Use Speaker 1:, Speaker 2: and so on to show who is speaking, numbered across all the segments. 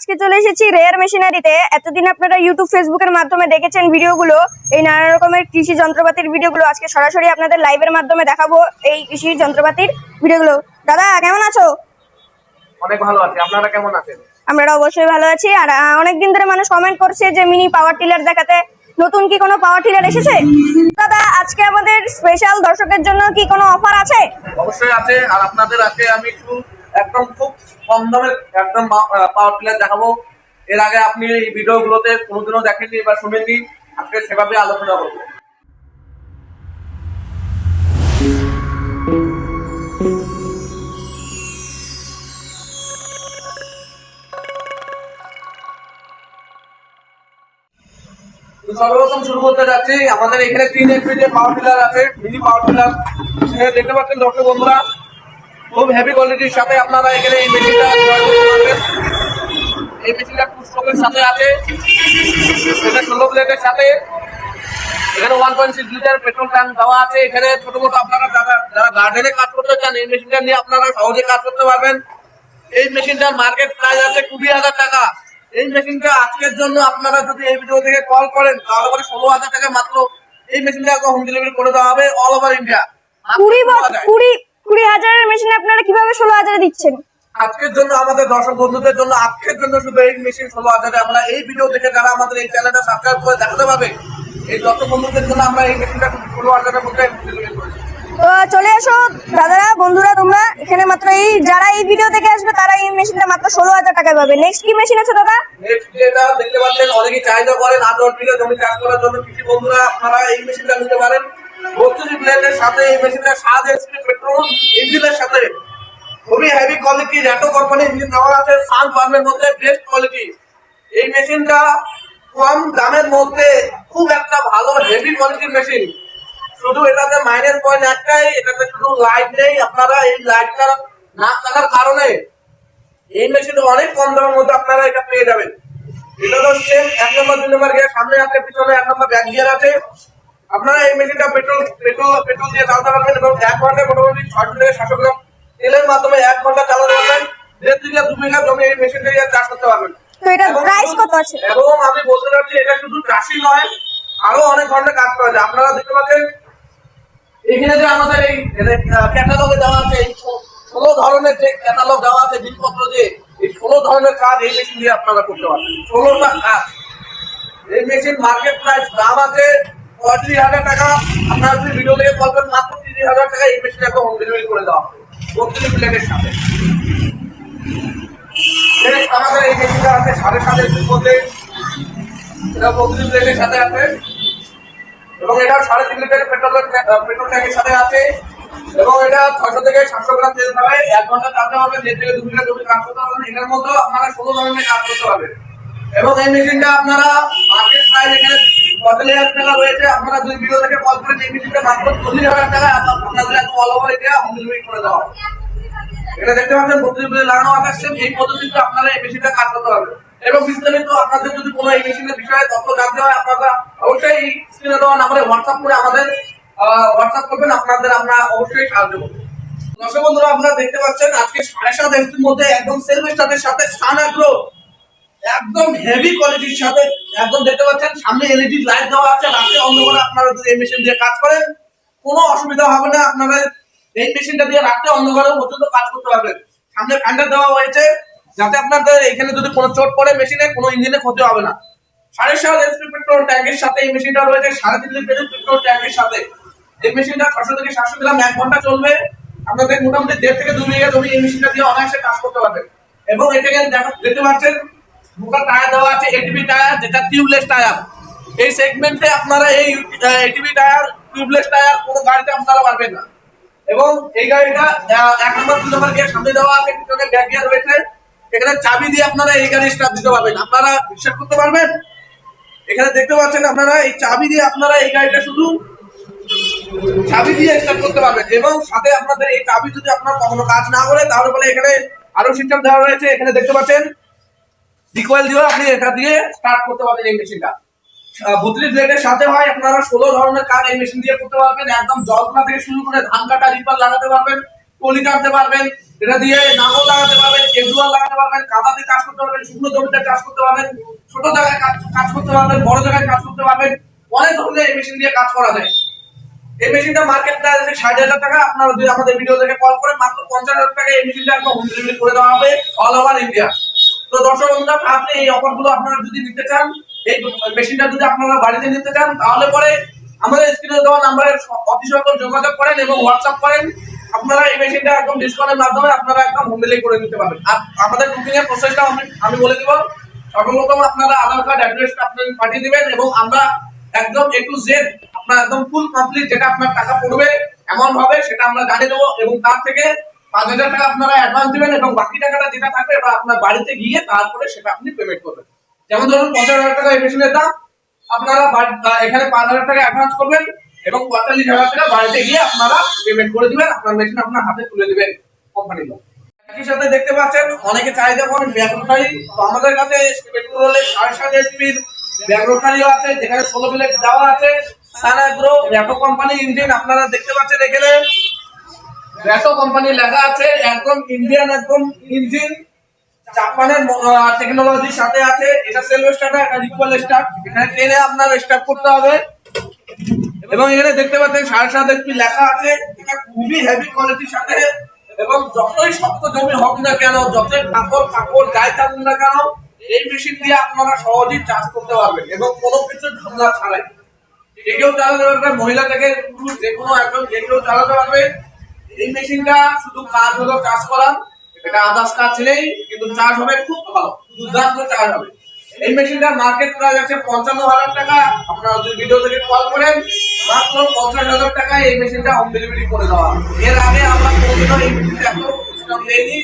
Speaker 1: আজকে চলে এসেছি রেয়ার মেশিনারিতে এতদিন আপনারা ইউটিউব ফেসবুকের মাধ্যমে দেখেছেন ভিডিওগুলো। এই নানা রকমের কৃষি যন্ত্রপাতির ভিডিওগুলো আজকে সরাসরি আপনাদের লাইভের মাধ্যমে দেখাবো এই কৃষি যন্ত্রপাতির ভিডিওগুলো। দাদা কেমন আছো?
Speaker 2: অনেক ভালো আছে। আপনারা কেমন আছেন?
Speaker 1: আমরা অবশ্যই ভালো আছি। আর অনেকদিন ধরে মানুষ কমেন্ট করছে যে মিনি পাওয়ার টিলার দেখাতে নতুন কি কোনো পাওয়ার টিলার এসেছে? দাদা আজকে আমাদের স্পেশাল দর্শকের জন্য কি কোনো অফার আছে?
Speaker 2: অবশ্যই আছে। আর আপনাদের আজকে আমি একটু একদম খুব কম দামের একদম পাওয়ার টিলার দেখাবো। এর আগে আপনি এই ভিডিওগুলোতে কোনোদিনও দেখেননি বা শুনেননি। আজকে সেভাবে আলোচনা করব। সর্বপ্রথম শুরু করতে যাচ্ছি। আমাদের এখানে তিন এমপি যে পাওয়ার টিলার আছে মিনি পাওয়ার টিলার দেখতে পাচ্ছেন দর্শক বন্ধুরা খুব হেভি কোয়ালিটির সাথে আপনারা এখানে এই মেশিনটা জয় করতে পারবেন। এই মেশিনটা স্ট্রোকের সাথে আছে। এটা ষোলো প্লেটের সাথে। এখানে one point six litre petrol tank দেওয়া আছে। এখানে ছোট মোটো আপনারা যারা যারা গার্ডেনে কাজ করতে চান এই মেশিনটা নিয়ে আপনারা সহজে কাজ করতে পারবেন। এই মেশিনটার মার্কেট প্রাইস আছে কুড়ি হাজার টাকা। এই মেশিনটা আজকের জন্য আপনারা যদি এই ভিডিও থেকে কল করেন তাহলে পরে ষোলো হাজার টাকা মাত্র এই মেশিনটা হোম ডেলিভারি করে দেওয়া হবে অল ওভার ইন্ডিয়া
Speaker 1: কুড়ি কুড়ি কুড়ি হাজারের মেশিন আপনারা কীভাবে ষোলো হাজারে দিচ্ছেন?
Speaker 2: আজকের জন্য আমাদের দর্শক বন্ধুদের জন্য আজকের জন্য শুধু এই মেশিন ষোলো হাজারে। আমরা এই ভিডিও দেখে যারা আমাদের এই চ্যানেলটা সাবস্ক্রাইব করে দেখাতে পাবে এই দর্শক বন্ধুদের জন্য আমরা এই মেশিনটা ষোলো হাজারের মধ্যে
Speaker 1: তো চলে এসো দাদারা বন্ধুরা তোমরা এখানে মাত্র এই যারা এই ভিডিও দেখে আসবে তারা এই মেশিনটা মাত্র ষোলো হাজার টাকায় পাবে। নেক্সট কি মেশিন আছে দাদা?
Speaker 2: নেক্সট যেটা দেখতে পাচ্ছেন অনেকেই চাহিদা করেন দশ বিঘা জমি চাষ করার জন্য। কৃষি বন্ধুরা আপনারা এই মেশিনটা নিতে পারেন। বত্রিশ ব্লেডের সাথে এই মেশিনটা সাত এইচপি পেট্রোল ইঞ্জিনের সাথে। খুবই হেভি কোয়ালিটি র্যাটো কোম্পানি ইঞ্জিন দেওয়া আছে সান ফার্মের মধ্যে বেস্ট কোয়ালিটি এই মেশিনটা কম দামের মধ্যে খুব একটা ভালো হেভি কোয়ালিটির মেশিন শুধু এটাতে মাইনাস পয়েন্ট একটাই, এটাতে শুধু লাইট নেই। আপনারা এই লাইটটা না থাকার কারণে এই মেশিনে অনেক কম দামের মধ্যে আপনারা এটা পেয়ে যাবেন। এটা হচ্ছে এক নম্বর দুই নম্বর গিয়ার সামনে আছে, পিছনে এক নম্বর ব্যাক গিয়ার আছে। আপনারা এই মেশিনটা পেট্রোল পেট্রোল পেট্রোল দিয়ে চালাতে পারবেন এবং এক ঘন্টায় মোটামুটি ছয়শো থেকে সাতশো গ্রাম তেলের মাধ্যমে এক ঘণ্টা চালাতে পারবেন। দেড় থেকে দু বিঘা জমি এই মেশিন দিয়ে চাষ করতে পারবেন।
Speaker 1: তো এটার প্রাইস কত আছে?
Speaker 2: এবং আমি বলতে চাচ্ছি এটা শুধু চাষি নয় আরও অনেক ধরনের কাজ করা যায়। আপনারা দেখতে পাচ্ছেন এখানে যে আমাদের এই ক্যাটালগে দেওয়া আছে এই ষোলো ধরনের যে ক্যাটালগ দেওয়া আছে জিনিসপত্র দিয়ে এই ষোলো ধরনের কাজ এই মেশিন দিয়ে আপনারা করতে পারবেন। ষোলোটা কাজ। এই মেশিন মার্কেট প্রাইস দাম আছে পঁয়ত্রিশ হাজার টাকা। আপনারা যদি ভিডিও দেখে মাত্র তিরিশ হাজার টাকা এই মেশিন ডেলিভারি করে দেওয়া হবে। বত্রিশ প্লেটের সাথে। আমাদের এই মেশিনটা আছে সাড়ে সাতের মধ্যে। এটা বত্রিশ প্লেটের সাথে আছে। এবং এটা সাড়ে তিন লিটার পেট্রোল পেট্রোল ট্যাঙ্কের সাথে আছে। এবং এটা ছয়শো থেকে সাতশো গ্রাম তেল খাবে এক ঘণ্টা চালাতে পারবে দেড় থেকে দু মিনিট জমি কাজ করতে পারবেন এটার মধ্যেও আপনারা ষোলো ধরনের কাজ করতে পারবেন। এবং এই মেশিনটা আপনারা মার্কেট প্রাইস এখানে আপনারা দেখতে পাচ্ছেন অবশ্যই সাহায্য করব। বন্ধুরা দেখতে পাচ্ছেন, আজকে সাড়ে সাত এমপির মধ্যে একদম সেলফ স্টার্টের সাথে সান অ্যাগ্রো একদম হেভি কোয়ালিটির সাথে, একদম দেখতে পাচ্ছেন, সামনে এলইডি লাইট দেওয়া আছে, রাতে অন্ধকারে আপনারা যদি এই মেশিন দিয়ে কাজ করেন, কোনো অসুবিধা হবে না আপনাদের এই মেশিনটা দিয়ে রাতে অন্ধকারেও পর্যন্ত কাজ করতে পারবেন। সামনে ফ্যানটা দেওয়া হয়েছে, যাতে আপনাদের এখানে যদি কোনো চোট পড়ে মেশিনে কোনো ইঞ্জিনে ক্ষতি হবে না। সাড়ে সাত এসপি পেট্রোল ট্যাঙ্কের সাথে এই মেশিনটা রয়েছে, সাড়ে তিন লিটারের পেট্রোল ট্যাঙ্কের সাথে। এই মেশিনটা ছশো থেকে সাতশো গ্রাম, এক ঘণ্টা চলবে। আপনাদের মোটামুটি দেড় থেকে দু বিঘা জমি এই মেশিনটা দিয়ে অনায়াসে কাজ করতে পারবেন। এবং এটাকে দেখা দেখতে পাচ্ছেন দুটো টায়ার দেওয়া আছে এটিভি টায়ার, যেটা টিউবলেস টায়ার। এই সেগমেন্টে আপনারা এই এটিভি টায়ার টিউবলেস টায়ার, কোনো গাড়িতে আপনারা পারবেন না। এবং এই গাড়িটা এক নম্বর দু নম্বর গিয়ার সামনে দেওয়া আছে, পিছনে ব্যাক গিয়ার রয়েছে। এখানে চাবি দিয়ে আপনারা এই গাড়ি স্টার্ট দিতে পারবেন। আপনারা বিশ্বাস করতে পারবেন? এখানে দেখতে পাচ্ছেন আপনারা, এই চাবি দিয়ে আপনারা এই গাড়িটা শুধু চাবি দিয়ে স্টার্ট করতে পারবেন। এবং সাথে আপনাদের এই চাবি যদি আপনার কখনো কাজ না করে, তাহলে বলে এখানে আরও সিস্টেম দেওয়া রয়েছে। এখানে দেখতে পাচ্ছেন রিকোয়েল দিয়েও আপনি এটা দিয়ে স্টার্ট করতে পারবেন এই মেশিনটা বত্রিশ ব্লেডের সাথে হয়, আপনারা ষোলো ধরনের কাজ এই মেশিন দিয়ে করতে পারবেন। একদম জল খোলা থেকে শুরু করে ধান কাটা, রিপার লাগাতে পারবেন টলি কাটতে পারবেন, এটা দিয়ে নাঙল লাগাতে পারবেন কেজুয়াল লাগাতে পারবেন কাদাতে চাষ করতে পারবেন, শুকনো জমিতে চাষ করতে পারবেন, ছোট জায়গায় কাজ কাজ করতে পারবেন, বড় জায়গায় কাজ করতে পারবেন, অনেক ধরনের এই মেশিন দিয়ে কাজ করা যায়। এই মেশিনটা মার্কেট প্রাইস আছে ষাট হাজার টাকা, আপনারা যদি আমাদের ভিডিও দেখে কল করে মাত্র পঞ্চাশ হাজার টাকা এই মেশিনটা একদম হোম ডেলিভারি করে দেওয়া হবে অল ওভার ইন্ডিয়া তো দর্শক বন্ধুরা, আপনি এই অফারগুলো আপনারা যদি নিতে চান, এই মেশিনটা যদি আপনারা বাড়িতে নিতে চান, তাহলে পরে আমাদের স্ক্রিনে দেওয়া নাম্বারে অতি সত্তর যোগাযোগ করেন এবং হোয়াটসঅ্যাপ করেন। আপনারা এই মেশিনটা একদম ডিসকাউন্টের মাধ্যমে আপনারা একদম হোম ডেলিভারি করে নিতে পারবেন। আর আমাদের বুকিং এর প্রসেসটা আমি আমি বলে দিব। সর্বপ্রথম আপনারা আধার কার্ড অ্যাড্রেসটা আপনি পাঠিয়ে দিবেন এবং আমরা একদম এ টু জেড আপনার একদম ফুল কমপ্লিট যেটা আপনার টাকা পড়বে এমন হবে সেটা আমরা জানিয়ে দেবো এবং তার থেকে পাঁচ হাজার টাকা আপনারা অ্যাডভান্স দিবেন এবং বাকি টাকাটা যেটা থাকবে এটা আপনার বাড়িতে গিয়ে তারপরে সেটা আপনি পেমেন্ট করবেন। যেমন ধরুন পঞ্চাশ হাজার টাকা এই মেশিনের দাম, আপনারা এখানে পাঁচ হাজার টাকা অ্যাডভান্স করবেন এবং পঁয়তাল্লিশ হাজার টাকা বাড়িতে গিয়ে আপনারা পেমেন্ট করে দিবেন, আপনার মেশিন আপনার হাতে তুলে দিবেন কোম্পানি একই সাথে দেখতে পাচ্ছেন, অনেকে চাহিদা করেন ব্যাগরোটারি আমাদের কাছে পেট্রোল হলে সাড়ে সাত এইচপির ব্যাগরোটারিও আছে, যেখানে ষোলো প্লেট দেওয়া আছে। সানাগ্রো র্যাটো কোম্পানি ইঞ্জিন আপনারা দেখতে পাচ্ছেন এখানে। র্যাটো কোম্পানি লেখা আছে, একদম ইন্ডিয়ান একদম ইঞ্জিন জাপানের টেকনোলজির সাথে আছে। এটা সেলফ স্টার্টার এটা ইকুয়াল স্টার্ট এখানে ট্রেনে আপনার স্টার্ট করতে হবে। এবং এখানে দেখতে পাচ্ছেন, সাড়ে সাত এসপি লেখা আছে। এটা খুবই হেভি কোয়ালিটির সাথে। এবং যতই শক্ত জমি হোক না কেন, যতই কাপড় কাপড় গায়ে থাকুন না কেন, এই মেশিন দিয়ে আপনারা সহজেই চাষ করতে পারবেন। এবং কোনো কিছু ঝামেলা ছাড়াই। যে কেউ চালাতে পারবে মহিলা থেকে পুরুষ যে কোনো একজন কেউ চালাতে পারবে। এই মেশিনটা শুধু কাজ হলো চাষ করা। এটা আদার্স কাজ ছিলেই, কিন্তু চার্জ হবে খুব ভালো, দুর্দান্ত চার্জ হবে। এই মেশিনটার মার্কেট প্রাইস আছে পঞ্চান্ন হাজার টাকা। আপনারা যদি ভিডিও থেকে কল করেন, মাত্র পঞ্চাশ হাজার টাকায় এই মেশিনটা হোম ডেলিভারি করে দেওয়া। এর আগে আমরা কোনোদিনও এই মেশিনটা এত ডিসকাউন্ট দেইনি।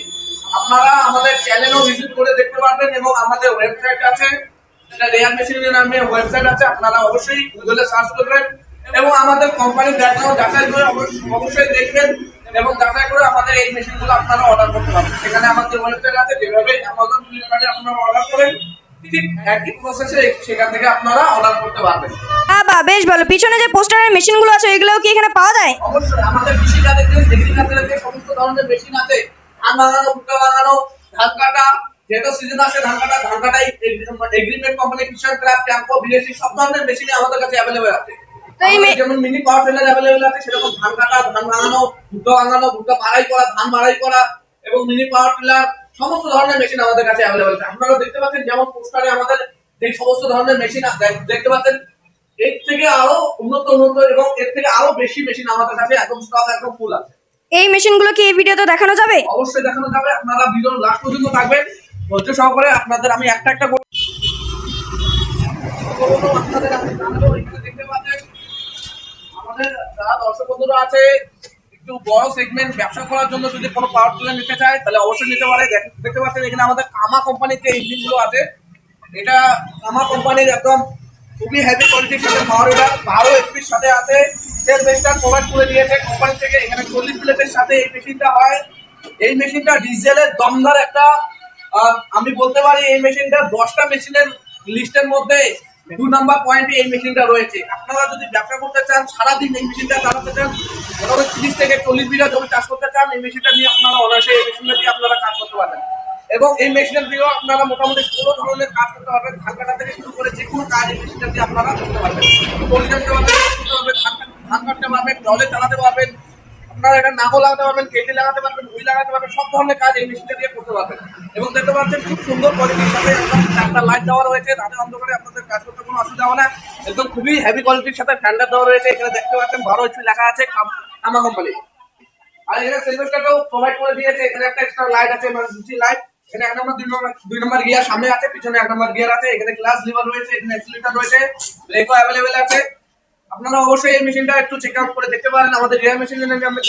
Speaker 2: আপনারা আমাদের চ্যানেলও ভিজিট করে দেখতে পারবেন এবং আমাদের ওয়েবসাইট আছে। সেটা রেয়ার মেশিনের নামে ওয়েবসাইট আছে, আপনারা অবশ্যই গুগলে সার্চ করবেন। এবং আমাদের কোম্পানির ব্যাকগ্রাউন্ড যাচাই করে অবশ্যই দেখবেন। এবং যাচাই করে আমাদের এই মেশিনগুলো আপনারা অর্ডার করতে পারবেন। সেখানে আমাদের ওয়েবসাইট আছে যেভাবে অ্যামাজন ফ্লিপকার্টে আপনারা অর্ডার করেন ঠিক একই প্রসেসে সেখান থেকে আপনারা অর্ডার করতে পারবেন।
Speaker 1: বাবা বেশ ভালো। পিছনে যে পোস্টারের মেশিনগুলো আছে এগুলোও কি এখানে পাওয়া যায়?
Speaker 2: অবশ্যই আমাদের কৃষি কাজের যে এগ্রিকালচারের যে সমস্ত ধরনের মেশিন আছে ধান ভুট্টা কাটা যেহেতু সিজন আছে ধান কাটা ধান এগ্রিমেন্ট কোম্পানি ট্যাম্পো বিদেশি সব ধরনের মেশিন আমাদের কাছে অ্যাভেলেবেল আছে।
Speaker 1: তো এই
Speaker 2: যেমন মিনি পাওয়ার টিলার অ্যাভেলেবেল আছে সেরকম ধান কাটা ধান ভাঙানো ভুট্টা ভাঙানো ভুট্টা মারাই করা ধান মারাই করা এবং মিনি পাওয়ার টিলার সমস্ত ধরনের মেশিন আমাদের কাছে অ্যাভেলেবেল আছে। আপনারা দেখতে পাচ্ছেন যেমন পোস্টারে আমাদের যে সমস্ত ধরনের মেশিন দেখতে পাচ্ছেন এর থেকে আরও উন্নত উন্নত এবং এর থেকে আরও বেশি মেশিন আমাদের কাছে একদম স্টক একদম ফুল আছে।
Speaker 1: এই মেশিনগুলো কি এই ভিডিওতে দেখানো যাবে?
Speaker 2: অবশ্যই দেখানো যাবে। আপনারা ভিডিওর লাস্ট পর্যন্ত থাকবেন। ধৈর্য সহকারে আপনাদের আমি একটা একটা যারা দর্শক বন্ধুরা আছে, একটু বড় সেগমেন্ট ব্যবসা করার জন্য যদি কোনো পাওয়ার টিলার নিতে চায়, তাহলে অবশ্যই নিতে পারে। দেখতে পাচ্ছেন এখানে আমাদের কামা কোম্পানির যে ইঞ্জিনগুলো আছে। এটা কামা কোম্পানির একদম খুবই হেভি কোয়ালিটির সাথে পাওয়ার উইডার বারো এসপির সাথে আছে। সেল বেস্টার প্রোভাইড করে দিয়েছে। কোম্পানি থেকে এখানে চল্লিশ প্লেটের সাথে এই মেশিনটা হয়। এই মেশিনটা ডিজেলের দমদার একটা আমি বলতে পারি এই মেশিনটা দশটা মেশিনের লিস্টের মধ্যে দু নাম্বার পয়েন্টে এই মেশিনটা রয়েছে। আপনারা যদি ব্যবসা করতে চান, সারাদিন এই মেশিনটা চালাতে চান মোটামুটি তিরিশ থেকে চল্লিশ বিঘা জমি চাষ করতে চান, এই মেশিনটা নিয়ে আপনারা অনায়াসে এই মেশিনটা দিয়ে আপনারা কাজ করতে পারবেন। এবং এই মেশিনের দিয়েও আপনারা মোটামুটি কোনো ধরনের কাজ করতে পারবেন। ধান কাটা থেকে শুরু করে যে কোনো কাজ এই মেশিনটা দিয়ে আপনারা করতে পারবেন। পারবেন করতে পারবেন ধান কাটতে পারবেন, জলে চালাতে পারবেন আপনারা এটা নাগো লাগাতে পারবেন, কেটে লাগাতে পারবেন হুই লাগাতে পারবেন, সব ধরনের কাজ এই মেশিনটা দিয়ে করতে পারবেন। এবং দেখতে পাচ্ছেন খুব সুন্দর কোয়ালিটির সাথে চারটা লাইট দেওয়া রয়েছে রাতে অন্ধকারে আপনাদের কাজ করতে কোনো অসুবিধা হবে না। একদম খুবই হেভি কোয়ালিটির সাথে ফ্যান্ডার দেওয়া রয়েছে, এখানে দেখতে পাচ্ছেন বারো ইঞ্চি লেখা আছে, কামা কোম্পানি আর এখানে সেলফেসটাকেও প্রোভাইড করে দিয়েছে, এখানে একটা এক্সট্রা লাইট আছে মানে দুটি লাইট এখানে এক নম্বর দুই নম্বর দুই নম্বর গিয়ার সামনে আছে, পিছনে এক নম্বর গিয়ার আছে, এখানে ক্লাস লিভার রয়েছে, এখানে অ্যাক্সিলেটর রয়েছে ব্রেকও অ্যাভেলেবেল আছে। আপনারা অবশ্যই এই মেশিনটা একটু চেক আউট করে দেখতে পারেন। আমাদের রিয়ার মেশিনের নামে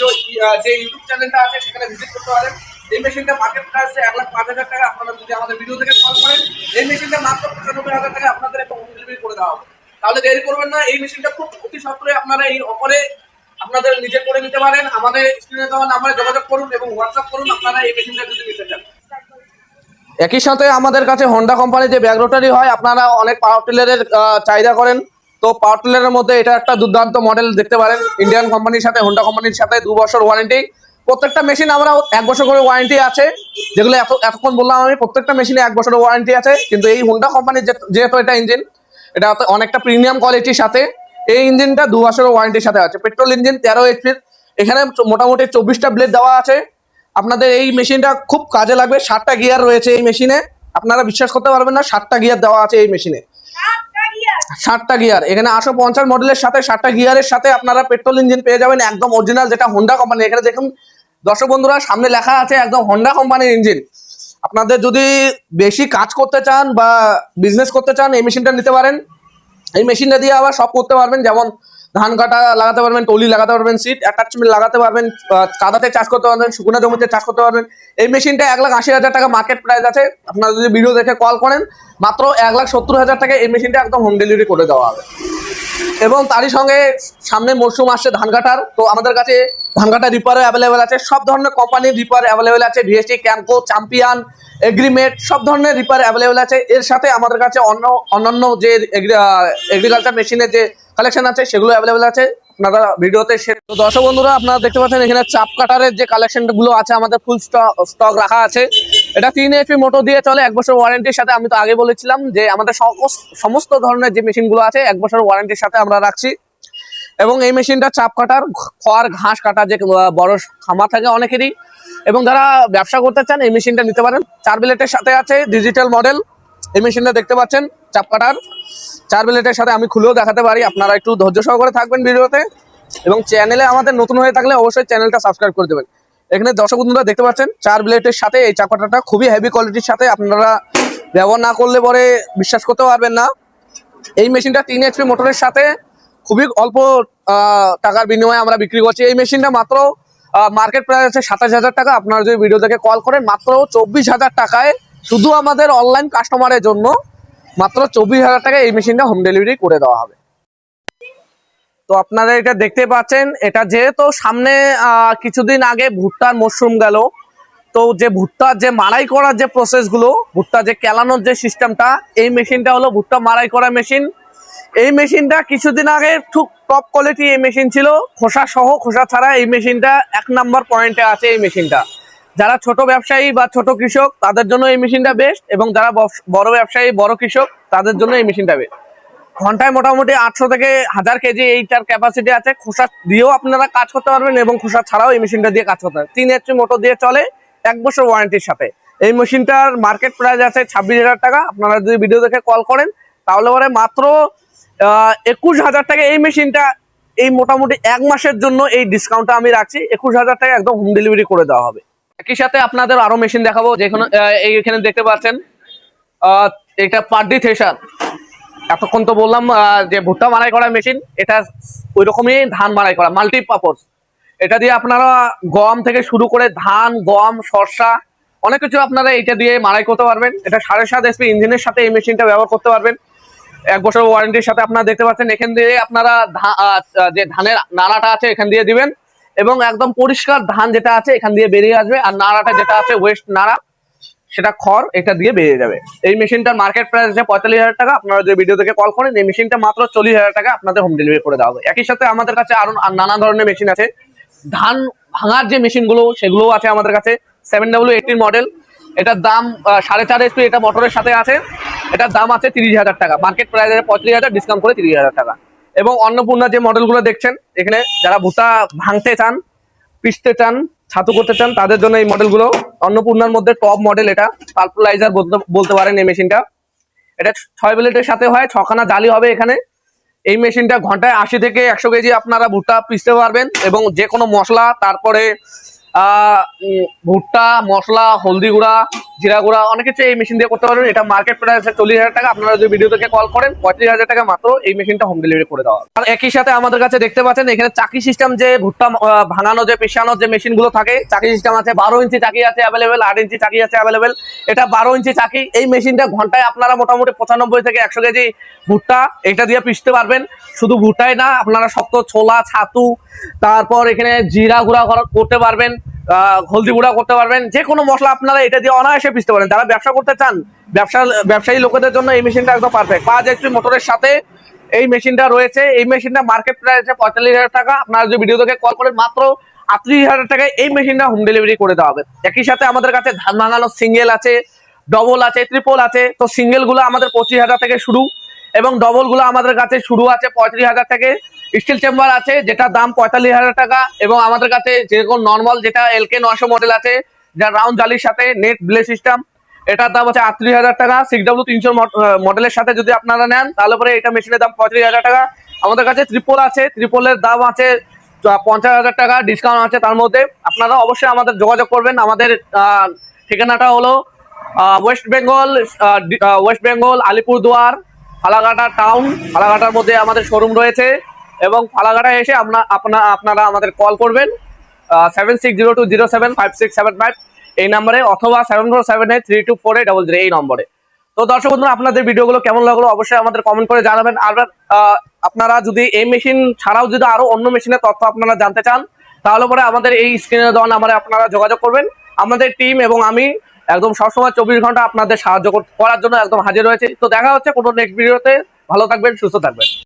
Speaker 2: যে ইউটিউব চ্যানেলটা আছে, সেখানে ভিজিট করতে পারেন। এই মেশিনটা মার্কেট প্রাইস এক লাখ পাঁচ হাজার টাকা। আপনারা যদি আমাদের ভিডিও থেকে কল করেন, এই মেশিনটা মাত্র পঁচানব্বই হাজার টাকা আপনাদের একটা হোম ডেলিভারি করে দেওয়া হবে। তাহলে দেরি করবেন না, এই মেশিনটা খুব অতি সত্তরে আপনারা এই অফারে আপনাদের নিজে করে নিতে পারেন। আমাদের স্ক্রিনে দেওয়া নাম্বারে যোগাযোগ করুন এবং হোয়াটসঅ্যাপ করুন, আপনারা এই মেশিনটা যদি নিতে চান। একই সাথে আমাদের কাছে হন্ডা কোম্পানির যে ব্যাগ রোটারি হয়, আপনারা অনেক পাওয়ার টিলারের চাহিদা করেন। তো পাওয়ার মধ্যে এটা একটা দুর্দান্ত মডেল দেখতে পারেন। ইন্ডিয়ান কোম্পানির সাথে হোন্ডা কোম্পানির সাথে দু বছর ওয়ারেন্টি প্রত্যেকটা মেশিন আমরা এক বছর করে ওয়ারেন্টি আছে। যেগুলো এত, এতক্ষণ বললাম আমি, প্রত্যেকটা মেশিনে এক বছরের ওয়ারেন্টি আছে। কিন্তু এই হোন্ডা কোম্পানির যেহেতু এটা ইঞ্জিন এটা অনেকটা প্রিমিয়াম কোয়ালিটির সাথে, এই ইঞ্জিনটা দু বছরের ওয়ারেন্টির সাথে আছে। পেট্রোল ইঞ্জিন তেরো এইচপির এখানে মোটামুটি চব্বিশটা ব্লেড দেওয়া আছে। আপনাদের এই মেশিনটা খুব কাজে লাগবে। ষাটটা গিয়ার রয়েছে এই মেশিনে আপনারা বিশ্বাস করতে পারবেন না ষাটটা গিয়ার দেওয়া আছে এই মেশিনে ষাটটা গিয়ার এখানে আটশো পঞ্চাশ মডেলের সাথে ষাটটা গিয়ারের সাথে আপনারা পেট্রোল ইঞ্জিন পেয়ে যাবেন, একদম অরিজিনাল যেটা হোন্ডা কোম্পানি এখানে দেখুন, দর্শক বন্ধুরা, সামনে লেখা আছে একদম হোন্ডা কোম্পানির ইঞ্জিন আপনাদের যদি বেশি কাজ করতে চান বা বিজনেস করতে চান, এই মেশিনটা নিতে পারেন। এই মেশিনটা দিয়ে আবার সব করতে পারবেন। যেমন ধান কাটা লাগাতে পারবেন, টলি লাগাতে পারবেন সিট অ্যাটাচমেন্ট লাগাতে পারবেন কাদাতে চাষ করতে পারবেন, শুকনো জমিতে চাষ করতে পারবেন। এই মেশিনটা এক লাখ আশি হাজার টাকা মার্কেট প্রাইস আছে। আপনারা যদি ভিডিও দেখে কল করেন, মাত্র এক লাখ সত্তর হাজার টাকা এই মেশিনটা একদম হোম ডেলিভারি করে দেওয়া হবে। এবং তারই সঙ্গে সামনে মরশুম আসছে ধান কাটার। তো আমাদের কাছে ধান কাটার রিপারও অ্যাভেলেবেল আছে। সব ধরনের কোম্পানির রিপার অ্যাভেলেবেল আছে। ভিএসটি ক্যাম্পো চ্যাম্পিয়ন এগ্রিমেট সব ধরনের রিপার অ্যাভেলেবেল আছে। এর সাথে আমাদের কাছে অন্য অন্যান্য যে এগ্রিকালচার মেশিনের যে কালেকশন আছে, সেগুলো অ্যাভেলেবেল আছে। আপনারা ভিডিওতে তো দর্শক বন্ধুরা, আপনারা দেখতে পাচ্ছেন এখানে চাপ কাটারের যে কালেকশনগুলো আছে, আমাদের ফুল স্টক রাখা আছে। এটা তিন এইচপি মোটর দিয়ে চলে, এক বছর ওয়ারেন্টির সাথে আমি তো আগে বলেছিলাম যে আমাদের সমস- সমস্ত ধরনের যে মেশিনগুলো আছে, এক বছর ওয়ারেন্টির সাথে আমরা রাখছি। এবং এই মেশিনটা চাপ কাটার খড় ঘাস কাটার যে বড় খামার থাকে অনেকেরই। এবং যারা ব্যবসা করতে চান, এই মেশিনটা নিতে পারেন। চার বিলেটের সাথে আছে ডিজিটাল মডেল এই মেশিনটা দেখতে পাচ্ছেন, চাপ কাটার। চার বিলেটের সাথে আমি খুলেও দেখাতে পারি। আপনারা একটু ধৈর্য সহকারে থাকবেন ভিডিওতে। এবং চ্যানেলে আমাদের নতুন হয়ে থাকলে অবশ্যই চ্যানেলটা সাবস্ক্রাইব করে দেবেন। এখানে দর্শক বন্ধুরা দেখতে পাচ্ছেন, চার ব্লেডের সাথে এই চাপ কাটাটা খুবই হেভি কোয়ালিটির সাথে আপনারা ব্যবহার না করলে পরে বিশ্বাস করতে পারবেন না। এই মেশিনটা তিন এইচপি মোটরের সাথে খুবই অল্প টাকার বিনিময়ে আমরা বিক্রি করছি। এই মেশিনটা মাত্র মার্কেট প্রাইস আছে সাতাশ হাজার টাকা। আপনারা যদি ভিডিও থেকে কল করেন, মাত্র চব্বিশ হাজার টাকায় শুধু আমাদের অনলাইন কাস্টমারের জন্য মাত্র চব্বিশ হাজার টাকায় এই মেশিনটা হোম ডেলিভারি করে দেওয়া হবে। তো আপনারা এটা দেখতে পাচ্ছেন, এটা যেহেতু সামনে কিছুদিন আগে ভুট্টার মরশুম গেল, তো যে ভুট্টার যে মাড়াই করার যে প্রসেসগুলো ভুট্টা যে কেলানোর যে সিস্টেমটা এই মেশিনটা হলো ভুট্টা মারাই করা মেশিন। এই মেশিনটা কিছুদিন আগে খুব টপ কোয়ালিটি এই মেশিন ছিল, খোসা সহ খোসা ছাড়া এই মেশিনটা এক নাম্বার পয়েন্টে আছে এই মেশিনটা। যারা ছোট ব্যবসায়ী বা ছোট কৃষক, তাদের জন্য এই মেশিনটা বেস্ট এবং যারা বড় ব্যবসায়ী, বড় কৃষক, তাদের জন্য এই মেশিনটা বেস্ট ঘন্টায় মোটামুটি আটশো থেকে হাজার কেজি এইটার ক্যাপাসিটি আছে। খোসা দিয়েও আপনারা কাজ করতে পারবেন এবং খোসা ছাড়াও এই মেশিনটা দিয়ে কাজ করতে তিন এইচপি মোটর দিয়ে চলে এক বছর ওয়ারেন্টির সাথে। এই মেশিনটার মার্কেট প্রাইস আছে ছাব্বিশ হাজার টাকা। আপনারা যদি ভিডিও দেখে কল করেন, তাহলে পরে মাত্র একুশ হাজার টাকা এই মেশিনটা, এই মোটামুটি এক মাসের জন্য এই ডিসকাউন্টটা আমি রাখছি। একুশ হাজার টাকা একদম হোম ডেলিভারি করে দেওয়া হবে। একই সাথে আপনাদের আরও মেশিন দেখাবো যেখানে আহ, এইখানে দেখতে পাচ্ছেন এটা পার্টি থ্রেশার এতক্ষণ তো বললাম যে ভুট্টা মারাই করা মেশিন এটা ওই রকমই ধান মারাই করা মাল্টি পারপোজ এটা দিয়ে আপনারা গম থেকে শুরু করে ধান গম শস্যা অনেক কিছু আপনারা এটা দিয়ে মারাই করতে পারবেন। এটা সাড়ে সাত এসপি ইঞ্জিনের সাথে এই মেশিনটা ব্যবহার করতে পারবেন। এক বছর ওয়ারেন্টির সাথে আপনারা দেখতে পাচ্ছেন এখান দিয়ে আপনারা যে ধানের নালাটা আছে এখান দিয়ে দিবেন। এবং একদম পরিষ্কার ধান যেটা আছে এখান দিয়ে বেরিয়ে আসবে। আর নাড়াটা যেটা আছে ওয়েস্ট নাড়া, সেটা খড় এটা দিয়ে বেরিয়ে যাবে। এই মেশিনটার মার্কেট প্রাইস আছে পঁয়তাল্লিশ হাজার টাকা। আপনারা যে ভিডিও থেকে কল করেন, এই মেশিনটা মাত্র চল্লিশ হাজার টাকা আপনাদের হোম ডেলিভারি করে দেওয়া হবে। একই সাথে আমাদের কাছে আরও নানা ধরনের মেশিন আছে। ধান ভাঙার যে মেশিনগুলো, সেগুলোও আছে আমাদের কাছে। সেভেন ডাব্লিউ এইটিন মডেল এটার দাম সাড়ে চার এসপি এটা মোটরের সাথে আছে। এটার দাম আছে তিরিশ হাজার টাকা। মার্কেট প্রাইস পঁয়ত্রিশ হাজার ডিসকাউন্ট করে তিরিশ হাজার টাকা। এবং অন্নপূর্ণা যে মডেলগুলো দেখছেন, এখানে যারা ভুট্টা ভাঙতে চান পিসতে চান, ছাতু করতে চান, তাদের জন্য এই মডেলগুলো অন্নপূর্ণার মধ্যে টপ মডেল এটা। পালপুলাইজার বলতে পারেন এই মেশিনটা এটা ছয় ব্লেডের সাথে হয়, ছখানা জালি হবে এখানে। এই মেশিনটা ঘন্টায় আশি থেকে একশো কেজি আপনারা ভুট্টা পিসতে পারবেন এবং যে কোনো মশলা, তারপরে ভুট্টা, মশলা, হলদি গুঁড়া, জিরা গুঁড়া, অনেক কিছু এই মেশিন দিয়ে করতে পারবেন। এটা মার্কেট প্রাইস চল্লিশ হাজার টাকা। আপনারা যদি ভিডিও থেকে কল করেন, পঁয়ত্রিশ হাজার টাকা মাত্র এই মেশিনটা হোম ডেলিভারি করে দেওয়া আর একই সাথে আমাদের কাছে দেখতে পাচ্ছেন, এখানে চাকি সিস্টেম যে ভুট্টা ভাঙানো যে পেশানোর যে মেশিনগুলো থাকে, চাকি সিস্টেম আছে, বারো ইঞ্চি চাকি আছে অ্যাভেলেবেল আট ইঞ্চি চাকি আছে অ্যাভেলেবেল এটা বারো ইঞ্চি চাকি, এই মেশিনটা ঘন্টায় আপনারা মোটামুটি পঁচানব্বই থেকে একশো কেজি ভুট্টা এটা দিয়ে পিষতে পারবেন। শুধু ভুট্টাই না, আপনারা শক্ত ছোলা, ছাতু, তারপর এখানে জিরা গুঁড়া করা- করতে পারবেন। হলদি গুঁড়া করতে পারবেন। যে কোনো মশলা আপনারা এটা দিয়ে অনায়াসে পিষতে পারেন। যারা ব্যবসা করতে চান, ব্যবসা, ব্যবসায়ী লোকেদের জন্য এই মেশিনটা একদম পারফেক্ট পাঁচ এইচপি মোটরের সাথে। এই মেশিনটা রয়েছে। এই মেশিনটা মার্কেট প্রাইস আছে পঁয়তাল্লিশ হাজার টাকা। আপনারা যদি ভিডিও থেকে কল করেন, মাত্র আটত্রিশ হাজার টাকায় এই মেশিনটা হোম ডেলিভারি করে দেওয়া হবে। একই সাথে আমাদের কাছে ধান ভাঙানো সিঙ্গেল আছে ডবল আছে ট্রিপল আছে। তো সিঙ্গেলগুলো আমাদের পঁচিশ হাজার থেকে শুরু। এবং ডবলগুলো আমাদের কাছে শুরু আছে পঁয়ত্রিশ হাজার থেকে। স্টিল চেম্বার আছে, যেটা দাম পঁয়তাল্লিশ হাজার টাকা এবং আমাদের কাছে যেরকম নর্মাল যেটা এলকে নয়শো মডেল আছে যা রাউন্ড জালির সাথে নেট ব্লে সিস্টেম এটার দাম আছে আটত্রিশ হাজার টাকা। সিক্স ডাব্লু তিনশো মডেলের সাথে যদি আপনারা নেন, তাহলে পরে এটা মেশিনের দাম পঁয়ত্রিশ হাজার টাকা। আমাদের কাছে ত্রিপল আছে ত্রিপলের দাম আছে পঞ্চাশ হাজার টাকা ডিসকাউন্ট আছে তার মধ্যে। আপনারা অবশ্যই আমাদের যোগাযোগ করবেন। আমাদের ঠিকানাটা হলো west Bengal west Bengal Alipurduar Falakata town ফালাঘাটার মধ্যে আমাদের শোরুম রয়েছে এবং ফালাঘাটা এসে আপনার আপনা, আপনারা আমাদের কল করবেন seven six zero two zero seven five এই নম্বরে অথবা seven four seven eight three two four eight double zero এই নম্বরে। তো দর্শক বন্ধুরা, আপনাদের ভিডিওগুলো কেমন লাগল অবশ্যই আমাদের কমেন্ট করে জানাবেন। আর আপনারা যদি এই মেশিন ছাড়াও যদি আরও অন্য মেশিনের তথ্য আপনারা জানতে চান, তাহলে পরে আমাদের এই স্ক্রিনে দেওয়া নাম্বারে আপনারা যোগাযোগ করবেন। আমাদের টিম এবং আমি একদম সবসময় চব্বিশ ঘণ্টা আপনাদের সাহায্য করার জন্য একদম হাজির রয়েছে। তো দেখা হচ্ছে কোনো নেক্সট ভিডিওতে ভালো থাকবেন, সুস্থ থাকবেন।